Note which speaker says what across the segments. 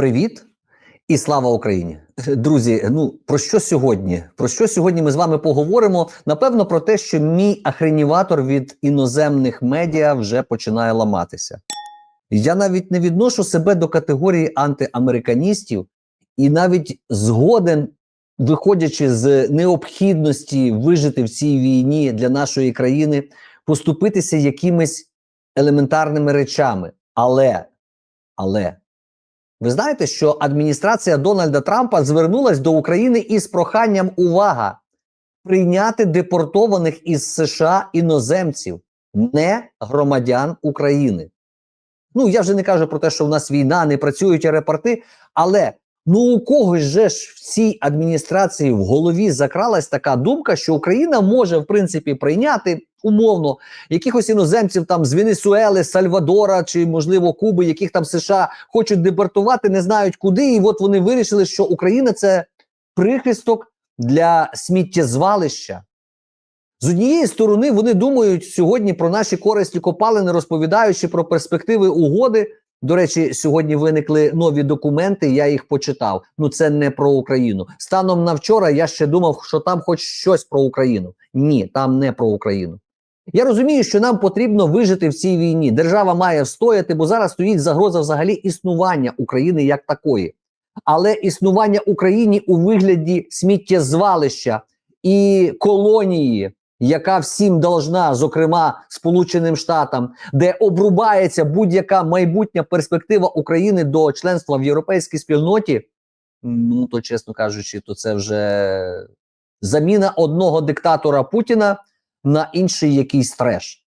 Speaker 1: Привіт і слава Україні, друзі. Ну про що сьогодні? Про що сьогодні ми з вами поговоримо? Напевно, про те, що мій ахреніватор від іноземних медіа вже починає ламатися. Я навіть не відношу себе до категорії антиамериканістів і навіть згоден, виходячи з необхідності вижити в цій війні для нашої країни, поступитися якимись елементарними речами. Але, але ви знаєте, що адміністрація Дональда Трампа звернулась до України із проханням увага прийняти депортованих із США іноземців, не громадян України. Ну я вже не кажу про те, що в нас війна, не працюють аеропорти, але ну у когось же ж в цій адміністрації в голові закралась така думка, що Україна може в принципі прийняти умовно якихось іноземців там з Венесуели, Сальвадора чи можливо Куби, яких там США хочуть депортувати, не знають куди. І от вони вирішили, що Україна це прихисток для сміттєзвалища. З однієї сторони, вони думають сьогодні про наші корисні копалини, розповідаючи про перспективи угоди. До речі, сьогодні виникли нові документи. Я їх почитав. Ну це не про Україну. Станом на вчора я ще думав, що там хоч щось про Україну. Ні, там не про Україну. Я розумію, що нам потрібно вижити в цій війні. Держава має встояти, бо зараз стоїть загроза взагалі існування України як такої. Але існування Україні у вигляді сміттєзвалища і колонії, яка всім должна, зокрема Сполученим Штатам, де обрубається будь-яка майбутня перспектива України до членства в європейській спільноті. Ну то чесно кажучи, то це вже заміна одного диктатора Путіна на інший якийсь треш.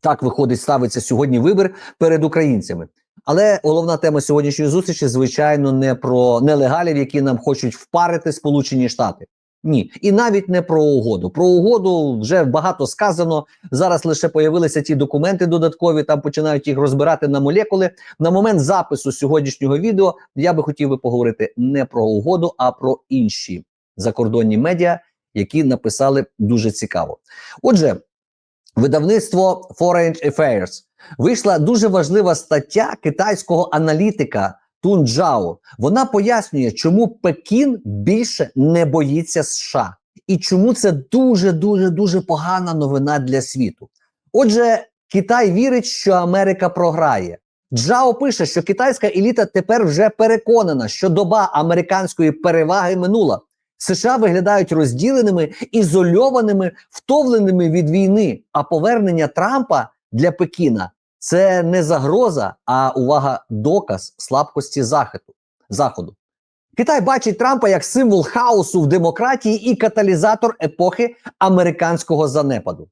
Speaker 1: Так виходить, ставиться сьогодні вибір перед українцями. Але головна тема сьогоднішньої зустрічі, звичайно, не про нелегалів, які нам хочуть впарити Сполучені Штати. Ні, і навіть не про угоду. Про угоду вже багато сказано. Зараз лише появилися ті документи додаткові. Там починають їх розбирати на молекули. На момент запису сьогоднішнього відео я би хотів би поговорити не про угоду, а про інші закордонні медіа, які написали дуже цікаво. Отже, видавництво Foreign Affairs вийшла дуже важлива стаття китайського аналітика Тун Джао. Вона пояснює, чому Пекін більше не боїться США, і чому це дуже дуже дуже погана новина для світу. Отже, Китай вірить, що Америка програє. Джао пише, що китайська еліта тепер вже переконана, що доба американської переваги минула. США виглядають розділеними, ізольованими, втовленими від війни. А повернення Трампа для Пекіна це не загроза, а увага, доказ слабкості захиду, заходу. Китай бачить Трампа як символ хаосу в демократії і каталізатор епохи американського занепаду.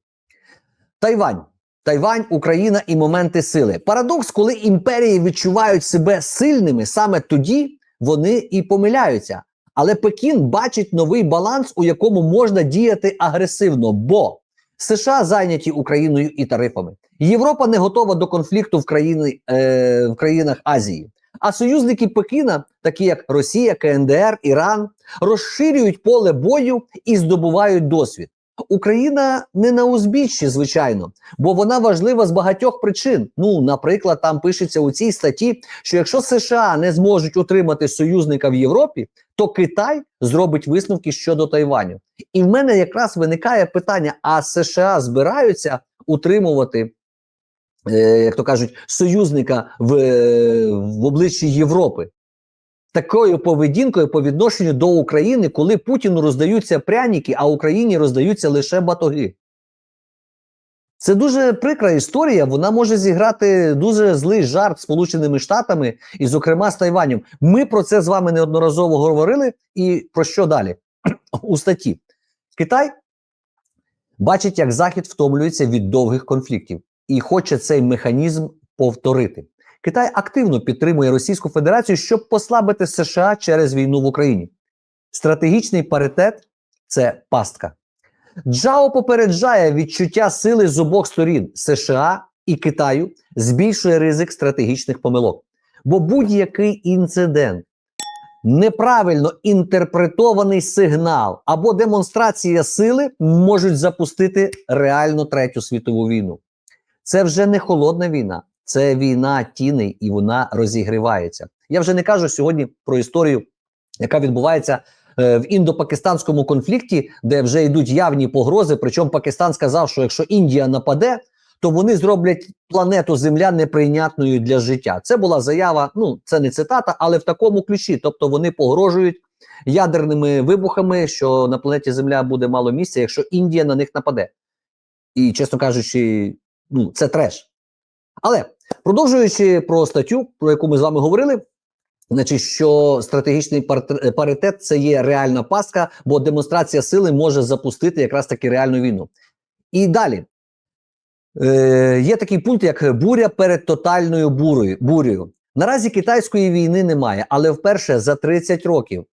Speaker 1: Тайвань. Тайвань, Україна і моменти сили. Парадокс, коли імперії відчувають себе сильними, саме тоді вони і помиляються. Але Пекін бачить новий баланс, у якому можна діяти агресивно, бо США зайняті Україною і тарифами. Європа не готова до конфлікту в країни е, в країнах Азії. А союзники Пекіна, такі як Росія, КНДР, Іран, розширюють поле бою і здобувають досвід. Україна не на узбіччі, звичайно, бо вона важлива з багатьох причин. Ну, наприклад, там пишеться у цій статті, що якщо США не зможуть утримати союзника в Європі, то Китай зробить висновки щодо Тайваню. І в мене якраз виникає питання: а США збираються утримувати, е, як то кажуть, союзника в, е, в обличчі Європи? Такою поведінкою по відношенню до України, коли Путіну роздаються пряніки, а Україні роздаються лише батоги. Це дуже прикра історія. Вона може зіграти дуже злий жарт Сполученими Штатами і, зокрема, з Тайванем. Ми про це з вами неодноразово говорили. І про що далі? У статті Китай бачить, як Захід втомлюється від довгих конфліктів і хоче цей механізм повторити. Китай активно підтримує Російську Федерацію, щоб послабити США через війну в Україні. Стратегічний паритет це пастка. Джао попереджає відчуття сили з обох сторін США і Китаю збільшує ризик стратегічних помилок. Бо будь-який інцидент, неправильно інтерпретований сигнал або демонстрація сили можуть запустити реальну третю світову війну. Це вже не холодна війна, це війна тіней, і вона розігрівається. Я вже не кажу сьогодні про історію, яка відбувається е, в індопакистанському конфлікті, де вже йдуть явні погрози. Причому Пакистан сказав, що якщо Індія нападе, то вони зроблять планету Земля неприйнятною для життя. Це була заява. Ну це не цитата, але в такому ключі. Тобто вони погрожують ядерними вибухами, що на планеті Земля буде мало місця, якщо Індія на них нападе. І, чесно кажучи, ну це треш. Але продовжуючи про статтю, про яку ми з вами говорили. Значить, що стратегічний паритет це є реальна пастка, бо демонстрація сили може запустити якраз таки реальну війну. І далі е, є такий пункт, як буря перед тотальною бурею. бурею. Наразі китайської війни немає, але вперше за 30 років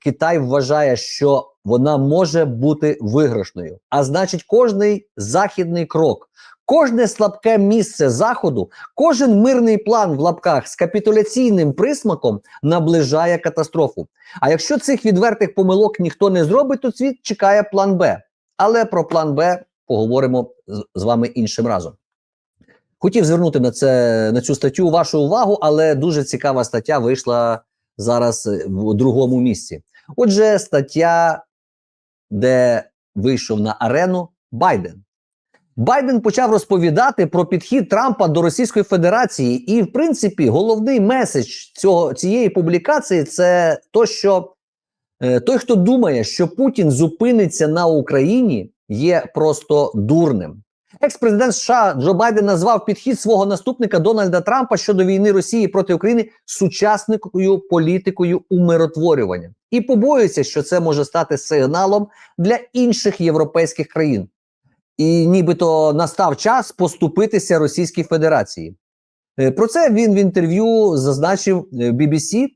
Speaker 1: Китай вважає, що вона може бути виграшною. А значить, кожний західний крок, кожне слабке місце заходу, кожен мирний план в лапках з капітуляційним присмаком наближає катастрофу. А якщо цих відвертих помилок ніхто не зробить, то світ чекає план Б. Але про план Б поговоримо з- вами іншим разом. Хотів звернути на це на цю статтю вашу увагу, але дуже цікава стаття вийшла зараз в другому місці. Отже, стаття, де вийшов на арену Байден. Байден почав розповідати про підхід Трампа до Російської Федерації, і, в принципі, головний меседж цього цієї публікації це то, що е, той, хто думає, що Путін зупиниться на Україні, є просто дурним. Екс-президент США Джо Байден назвав підхід свого наступника Дональда Трампа щодо війни Росії проти України сучасникою політикою умиротворювання і побоюється, що це може стати сигналом для інших європейських країн. І нібито настав час поступитися Російській Федерації. Е, Про це він в інтерв'ю зазначив е, BBC.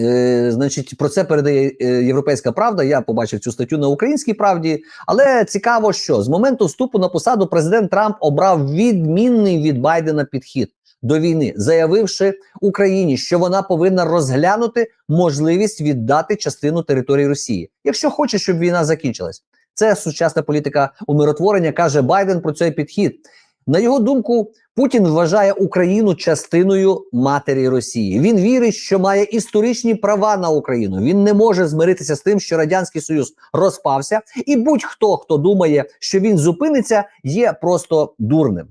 Speaker 1: Е, значить, про це передає Європейська Правда. Я побачив цю статтю на українській правді. Але цікаво, що з моменту вступу на посаду президент Трамп обрав відмінний від Байдена підхід до війни, заявивши Україні, що вона повинна розглянути можливість віддати частину території Росії, якщо хоче, щоб війна закінчилась. Це сучасна політика умиротворення, каже Байден про цей підхід. На його думку, Путін вважає Україну частиною матері Росії. Він вірить, що має історичні права на Україну. Він не може змиритися з тим, що радянський союз розпався, і будь-хто, хто думає, що він зупиниться, є просто дурним.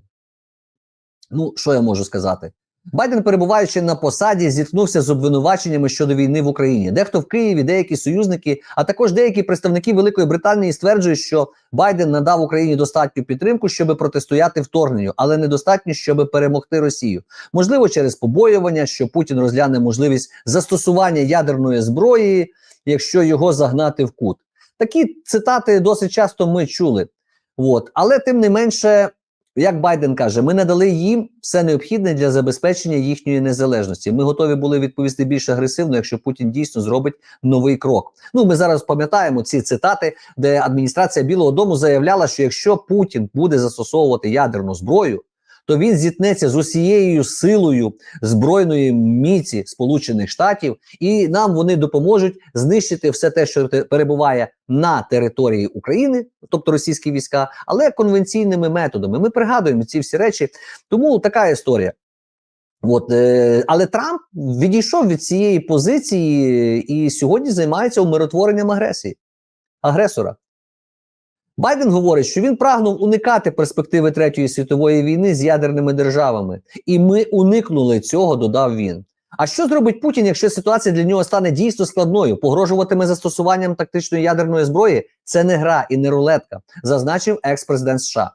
Speaker 1: Ну, що я можу сказати? Байден, перебуваючи на посаді, зіткнувся з обвинуваченнями щодо війни в Україні. Дехто в Києві, деякі союзники, а також деякі представники Великої Британії стверджують, що Байден надав Україні достатню підтримку, щоб протистояти вторгненню, але недостатньо, щоб перемогти Росію. Можливо, через побоювання, що Путін розгляне можливість застосування ядерної зброї, якщо його загнати в кут. Такі цитати досить часто ми чули. От. Але тим не менше, як Байден каже, ми надали їм все необхідне для забезпечення їхньої незалежності. Ми готові були відповісти більш агресивно, якщо Путін дійсно зробить новий крок. Ну ми зараз пам'ятаємо ці цитати, де адміністрація Білого Дому заявляла, що якщо Путін буде застосовувати ядерну зброю, то він зіткнеться з усією силою збройної міці Сполучених Штатів, і нам вони допоможуть знищити все те, що перебуває на території України, тобто російські війська, але конвенційними методами. Ми пригадуємо ці всі речі. Тому така історія. От, е, але Трамп відійшов від цієї позиції і сьогодні займається умиротворенням агресії агресора. Байден говорить, що він прагнув уникати перспективи третьої світової війни з ядерними державами, і ми уникнули цього, додав він. А що зробить Путін, якщо ситуація для нього стане дійсно складною? Погрожуватиме застосуванням тактичної ядерної зброї? Це не гра і не рулетка, зазначив екс-президент США.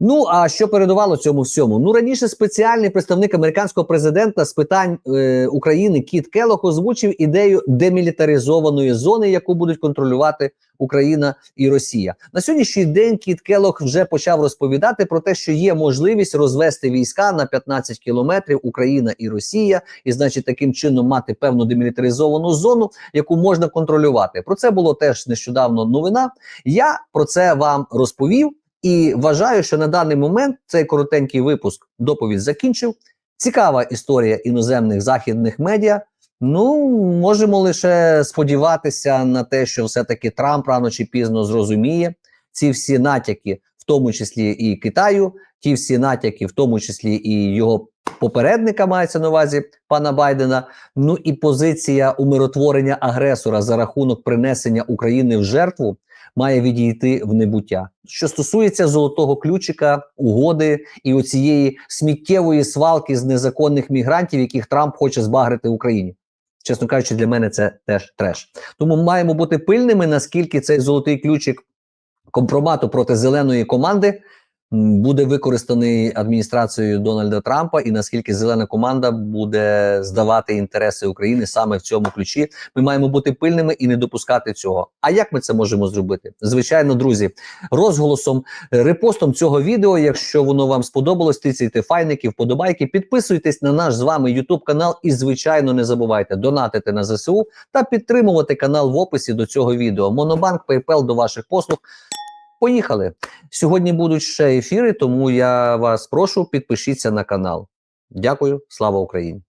Speaker 1: Ну а що передувало цьому всьому? Ну раніше спеціальний представник американського президента з питань е, України Кіт Келох озвучив ідею демілітаризованої зони, яку будуть контролювати Україна і Росія. На сьогоднішній день Кіт Келох вже почав розповідати про те, що є можливість розвести війська на 15 кілометрів Україна і Росія, і значить таким чином мати певну демілітаризовану зону, яку можна контролювати. Про це було теж нещодавно новина. Я про це вам розповів. І вважаю, що на даний момент цей коротенький випуск доповідь закінчив. Цікава історія іноземних західних медіа. Ну, можемо лише сподіватися на те, що все-таки Трамп рано чи пізно зрозуміє ці всі натяки в тому числі і Китаю, ті всі натяки, в тому числі і його попередника мається на увазі пана Байдена. Ну і позиція умиротворення агресора за рахунок принесення України в жертву має відійти в небуття. Що стосується золотого ключика, угоди і оцієї сміттєвої свалки з незаконних мігрантів, яких Трамп хоче збагрити Україні. Чесно кажучи, для мене це теж треш. Тому маємо бути пильними, наскільки цей золотий ключик компромату проти зеленої команди буде використаний адміністрацією Дональда Трампа, і наскільки зелена команда буде здавати інтереси України саме в цьому ключі. Ми маємо бути пильними і не допускати цього. А як ми це можемо зробити? Звичайно, друзі, розголосом, репостом цього відео. Якщо воно вам сподобалось, тицяйте файники, вподобайки, підписуйтесь на наш з вами YouTube канал і, звичайно, не забувайте донатити на ЗСУ та підтримувати канал в описі до цього відео. Монобанк, PayPal до ваших послуг. Поїхали. Сьогодні будуть ще ефіри, тому я вас прошу, підпишіться на канал. Дякую, слава Україні!